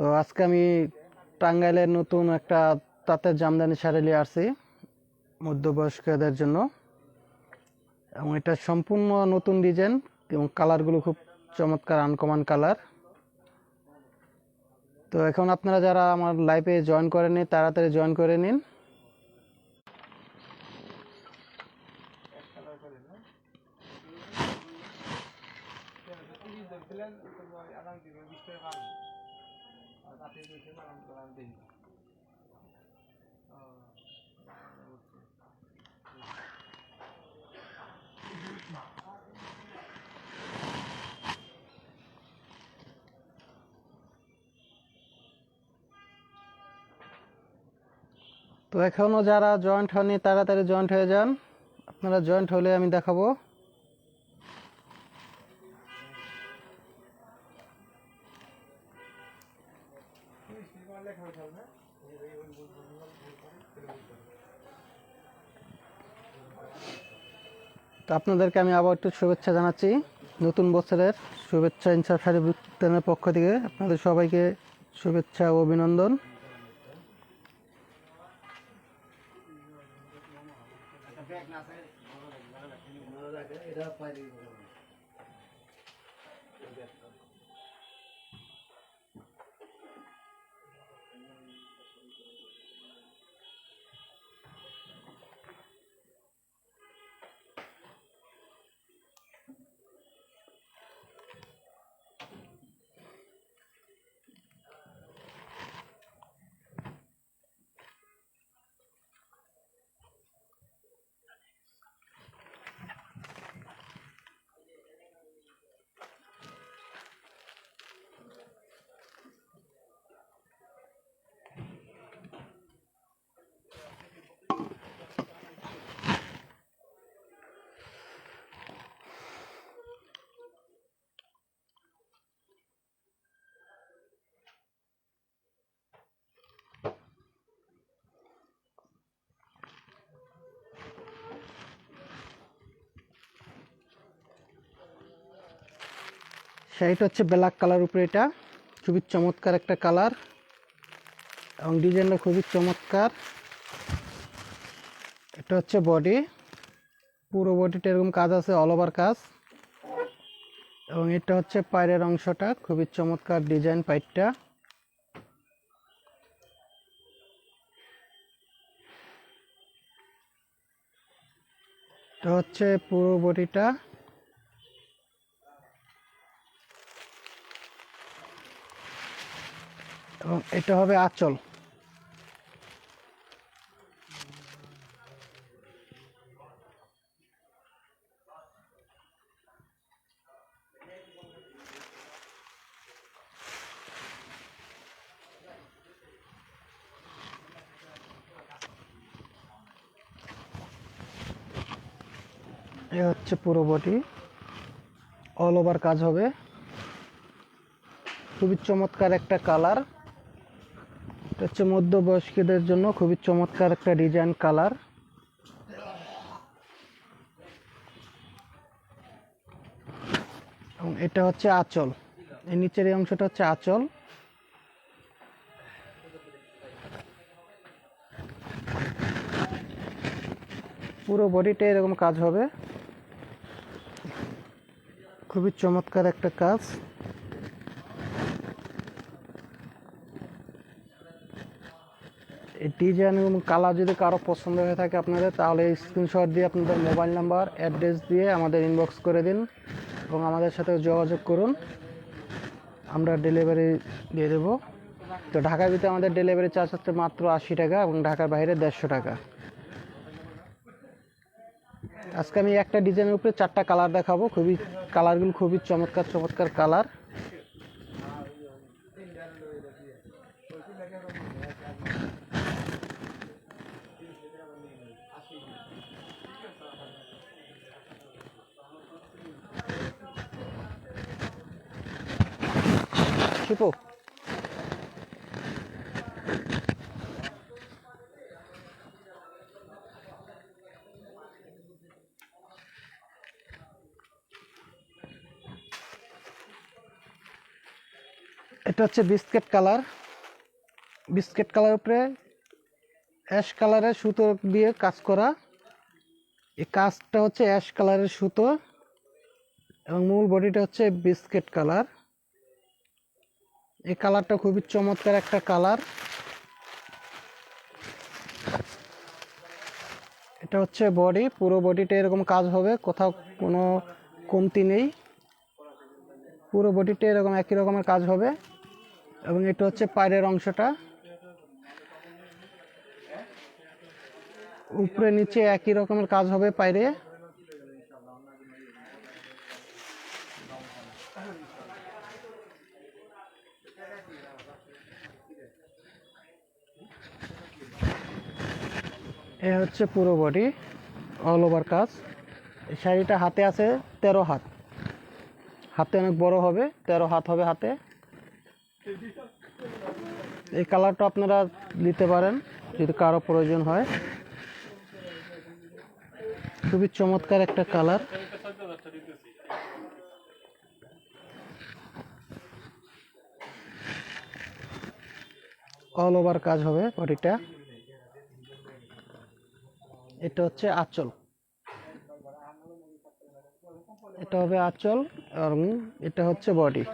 তো আজকে আমি টাঙ্গাইলের নতুন একটা তাঁতের জামদানি শাড়ি নিয়ে আসছি মধ্যবয়স্কদের জন্য। এবং এটা সম্পূর্ণ নতুন ডিজাইন এবং কালারগুলো খুব চমৎকার আনকমন কালার। তো এখন আপনারা যারা আমার লাইফে জয়েন করেনি তাড়াতাড়ি জয়েন করে নিন। তো এখনও যারা জয়েন্ট হয়নি তাড়াতাড়ি জয়েন্ট হয়ে যান। আপনারা জয়েন্ট হলে আমি দেখাবো। তো আপনাদেরকে আমি আবার একটু শুভেচ্ছা জানাচ্ছি। নতুন বছরের শুভেচ্ছা ইনসাফ বিতানের পক্ষ থেকে আপনাদের সবাইকে শুভেচ্ছা ও অভিনন্দন। শাড়িটা হচ্ছে ব্ল্যাক কালার উপরে এটা। খুবই চমৎকার একটা কালার এবং ডিজাইনটা খুবই চমৎকার। এটা হচ্ছে বডি পুরো বডিটা এরকম কাজ আছে অল ওভার কাজ। এবং এটা হচ্ছে পায়ের অংশটা। খুবই চমৎকার ডিজাইন পাইটটা এটা হচ্ছে পুরো বডিটা এবং এটা হবে আঁচল। এ হচ্ছে পুরো বডি। অল ওভার কাজ হবে। খুবই চমৎকার একটা কালার। এটা হচ্ছে মধ্যবয়স্কদের জন্য খুবই চমৎকার একটা ডিজাইন কালার। এবং এটা হচ্ছে আঁচল। এই নিচের এই অংশটা হচ্ছে আঁচল। পুরো বডিটা এরকম কাজ হবে। খুবই চমৎকার একটা কাজ। ডিজাইন এবং কালার যদি কারও পছন্দ হয়ে থাকে আপনাদের, তাহলে স্ক্রিনশট দিয়ে আপনাদের মোবাইল নাম্বার অ্যাড্রেস দিয়ে আমাদের ইনবক্স করে দিন এবং আমাদের সাথে যোগাযোগ করুন। আমরা ডেলিভারি দিয়ে দেবো। তো ঢাকার ভিতরে আমাদের ডেলিভারি চার্জ হচ্ছে মাত্র আশি টাকা এবং ঢাকার বাইরে দেড়শো টাকা। আজকে আমি একটা ডিজাইনের উপরে চারটা কালার দেখাবো। খুবই কালারগুলো খুবই চমৎকার চমৎকার কালার শিপু এটা হচ্ছে বিস্কেট কালার। বিস্কেট কালার উপরে অ্যাশ কালারের সুতো দিয়ে কাজ করা। এই কাজটা হচ্ছে অ্যাশ কালারের সুতো এবং মূল বডিটা হচ্ছে বিস্কেট কালার। এই কালারটা খুবই চমৎকার একটা কালার। এটা হচ্ছে বডি, পুরো বডিটা এরকম কাজ হবে, কোথাও কোনো কমতি নেই। পুরো বডিটা এরকম একই রকমের কাজ হবে এবং এটা হচ্ছে পায়ের অংশটা। উপরে, নিচে একই রকমের কাজ হবে পায়রে। এ হচ্ছে পুরো বডি অল ওভার কাজ। শাড়িটা হাতে আছে তেরো হাত। হাতে অনেক বড় হবে, তেরো হাত হবে হাতে। এই কালারটা আপনারা নিতে পারেন, যদি কারও প্রয়োজন হয়। খুবই চমৎকার একটা কালার অল ওভার কাজ হবে বডিটা এটা হচ্ছে আঁচল। এটা হবে আঁচল এবং এটা হচ্ছে বডি।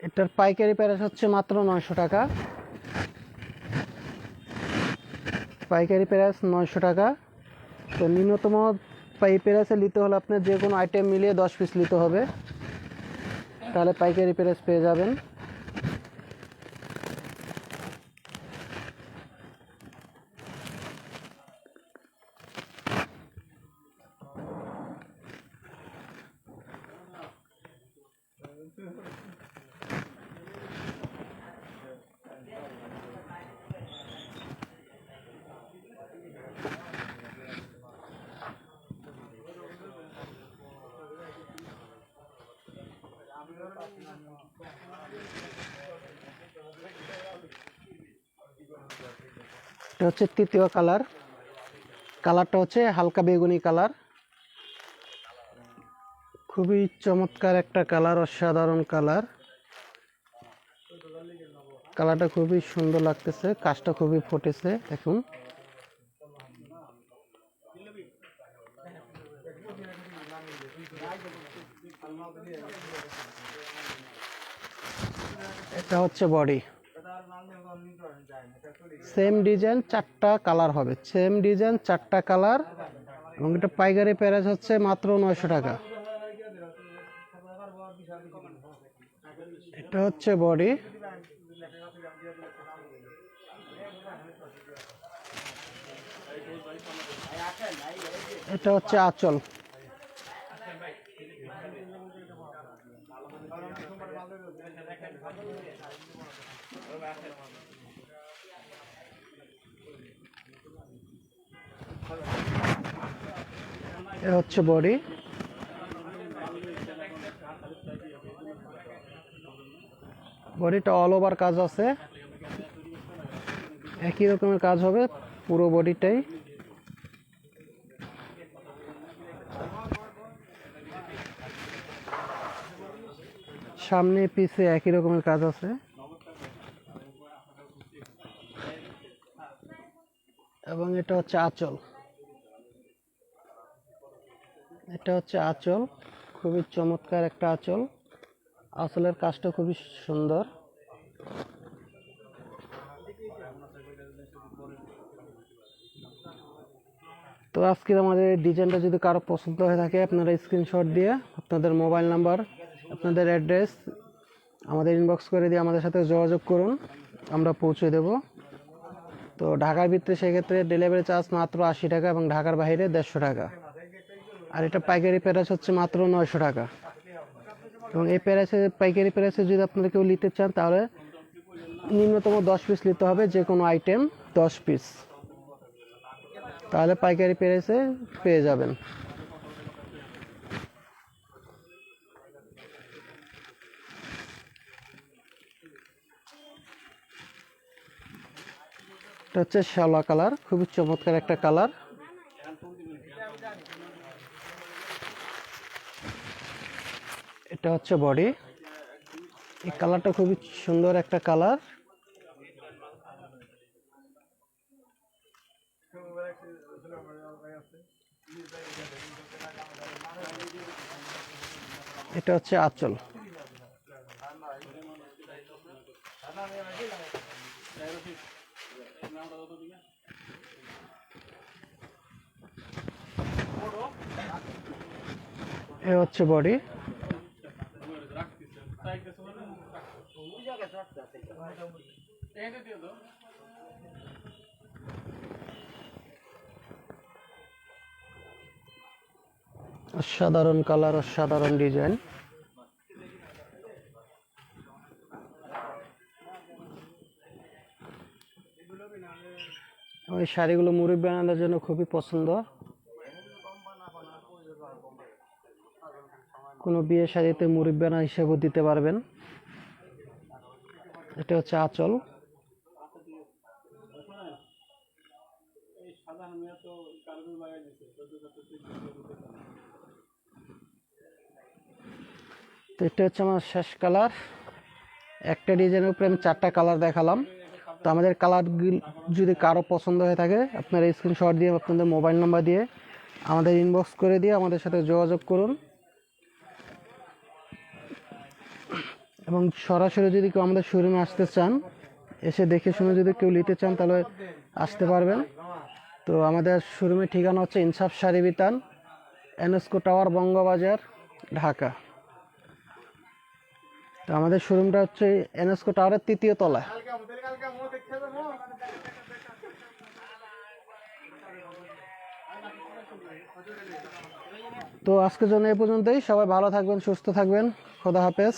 এটার পাইকারি প্রাইস হচ্ছে মাত্র নয়শো টাকা। পাইকারি প্রাইস নয়শো টাকা। তো ন্যূনতম পাই প্রাইসে নিতে হলে আপনার যে কোনো আইটেম মিলিয়ে দশ পিস নিতে হবে। তাহলে পাইকারি প্রাইস পেয়ে যাবেন। এটা হচ্ছে তৃতীয় কালার। কালারটা হচ্ছে হালকা বেগুনি কালার। খুবই চমৎকার একটা কালার, অসাধারণ কালার। কালারটা খুবই সুন্দর লাগতেছে, কাজটা খুবই ফুটেছে, দেখুন। এটা হচ্ছে বডি। সেম ডিজাইন চারটা কালার হবে। সেম ডিজাইন চারটা কালার এবং এটা পাইকারি প্যারাজ হচ্ছে মাত্র নয়শো টাকা। এটা হচ্ছে বডি এটা হচ্ছে আঁচল। হচ্ছে বডি। বডিটা অল ওভার কাজ আছে। একই রকমের কাজ হবে পুরো বডিটাই। সামনে পিছে একই রকমের কাজ আছে। এবং এটা হচ্ছে আঁচল। এটা হচ্ছে আঁচল, খুবই চমৎকার একটা আঁচল। আঁচলের কাজটা খুবই সুন্দর। তো আজকের আমাদের ডিজাইনটা যদি কারও পছন্দ হয়ে থাকে, আপনারা স্ক্রিনশট দিয়ে আপনাদের মোবাইল নাম্বার আপনাদের অ্যাড্রেস আমাদের ইনবক্স করে দিয়ে আমাদের সাথে যোগাযোগ করুন, আমরা পৌঁছে দেব। তো ঢাকার ভিতরে সেক্ষেত্রে ডেলিভারি চার্জ মাত্র আশি টাকা এবং ঢাকার বাইরে দেড়শো টাকা। আর এটা পাইকারি প্যারাস হচ্ছে মাত্র নয়শো টাকা। এবং এই প্যারাসে পাইকারি প্যারাসে যদি আপনারা কেউ নিতে চান, তাহলে নিম্নতম দশ পিস নিতে হবে যে কোনো আইটেম দশ পিস তাহলে পাইকারি প্যারাসে পেয়ে যাবেন। এটা হচ্ছে শ্যাওলা কালার, খুবই চমৎকার একটা কালার। এটা হচ্ছে বডি। এই কালারটা খুবই সুন্দর একটা কালার। এটা হচ্ছে আঁচল। এ হচ্ছে বডি। অসাধারণ কালার অসাধারণ ডিজাইন এই শাড়িগুলো মুরব্বী বানানোর জন্য খুবই পছন্দ। কোনো বিয়ে শাড়িতে মুরব্বী বানা হিসেবেও দিতে পারবেন। এটা হচ্ছে আঁচল। তো এটা হচ্ছে আমার শেষ কালার। একটা ডিজাইনের উপরে আমি চারটা কালার দেখালাম। তো আমাদের কালার যদি কারও পছন্দ হয়ে থাকে, আপনারা স্ক্রিনশট দিয়ে আপনাদের মোবাইল নাম্বার দিয়ে আমাদের ইনবক্স করে দিয়ে আমাদের সাথে যোগাযোগ করুন। এবং সরাসরি যদি কেউ আমাদের শোরুমে আসতে চান, এসে দেখে শুনে যদি কেউ নিতে চান, তাহলে আসতে পারবেন। তো আমাদের শোরুমের ঠিকানা হচ্ছে ইনসাফ শাড়ি বিতান এনএসকো টাওয়ার বঙ্গবাজার, ঢাকা। আমাদের শোরুমটা হচ্ছে এনএসকো টাওয়ারের তৃতীয় তলা তো আজকের জন্য এ পর্যন্তই। সবাই ভালো থাকবেন, সুস্থ থাকবেন। খোদা হাফেজ।